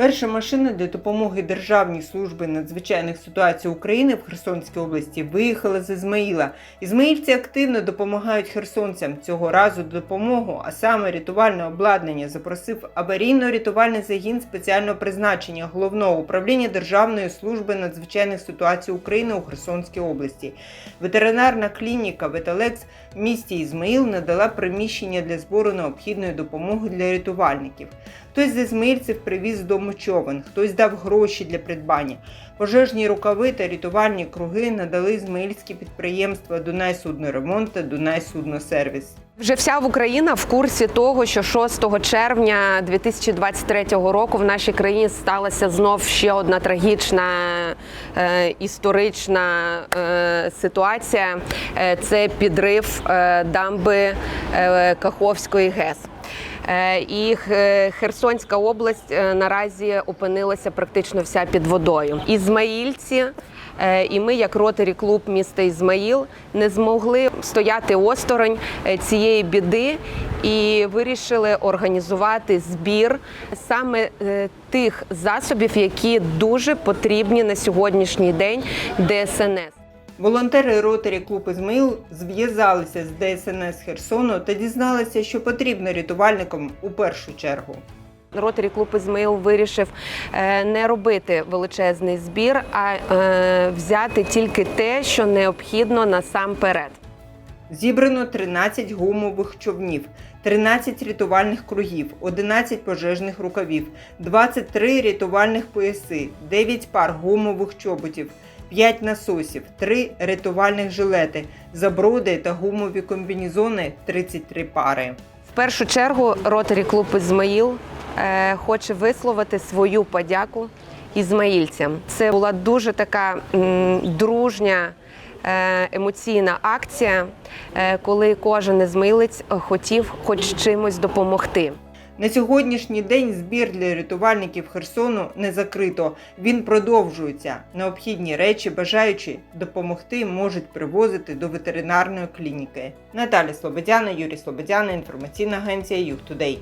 Перша машина для допомоги Державній служби надзвичайних ситуацій України в Херсонській області виїхала з Ізмаїла. Ізмаїльці активно допомагають херсонцям. Цього разу допомогу, а саме рятувальне обладнання, запросив аварійно-рятувальний загін спеціального призначення головного управління Державної служби надзвичайних ситуацій України у Херсонській області. Ветеринарна клініка Ветелекс в місті Ізмаїл надала приміщення для збору необхідної допомоги для рятувальників. Хтось з ізмаїльців привіз з дому човен, хтось дав гроші для придбання. Пожежні рукави та рятувальні круги надали ізмаїльські підприємства Дунай судноремонт та Дунай судносервіс. Вже вся Україна в курсі того, що 6 червня 2023 року в нашій країні сталася знов ще одна трагічна е, історична е, ситуація. Е, це підрив е, дамби е, Каховської ГЕС. Е, І Херсонська область е, наразі опинилася практично вся під водою. Ізмаїльці е, і ми, як ротарі клуб міста Ізмаїл, не змогли стояти осторонь цієї біди і вирішили організувати збір саме тих засобів, які дуже потрібні на сьогоднішній день ДСНС. Волонтери ротарі клуб Ізмаїл зв'язалися з ДСНС Херсону та дізналися, що потрібно рятувальникам у першу чергу. Ротарі клуб Ізмаїл вирішив е, не робити величезний збір, а е, взяти тільки те, що необхідно насамперед. Зібрано 13 гумових човнів, 13 рятувальних кругів, 11 пожежних рукавів, 23 рятувальних пояси, 9 пар гумових чоботів, 5 насосів, 3 рятувальних жилети, заброди та гумові комбінезони 33 пари. В першу чергу ротарі клуб Ізмаїл е, хоче висловити свою подяку ізмаїльцям. Це була дуже така дружня. Е, Емоційна акція, е, коли кожен ізмаїлець хотів хоч чимось допомогти. На сьогоднішній день збір для рятувальників Херсону не закрито. Він продовжується. Необхідні речі, бажаючи допомогти, можуть привозити до ветеринарної клініки. Наталя Слободяна, Юрій Слободяна, інформаційна агенція Юг Тудей.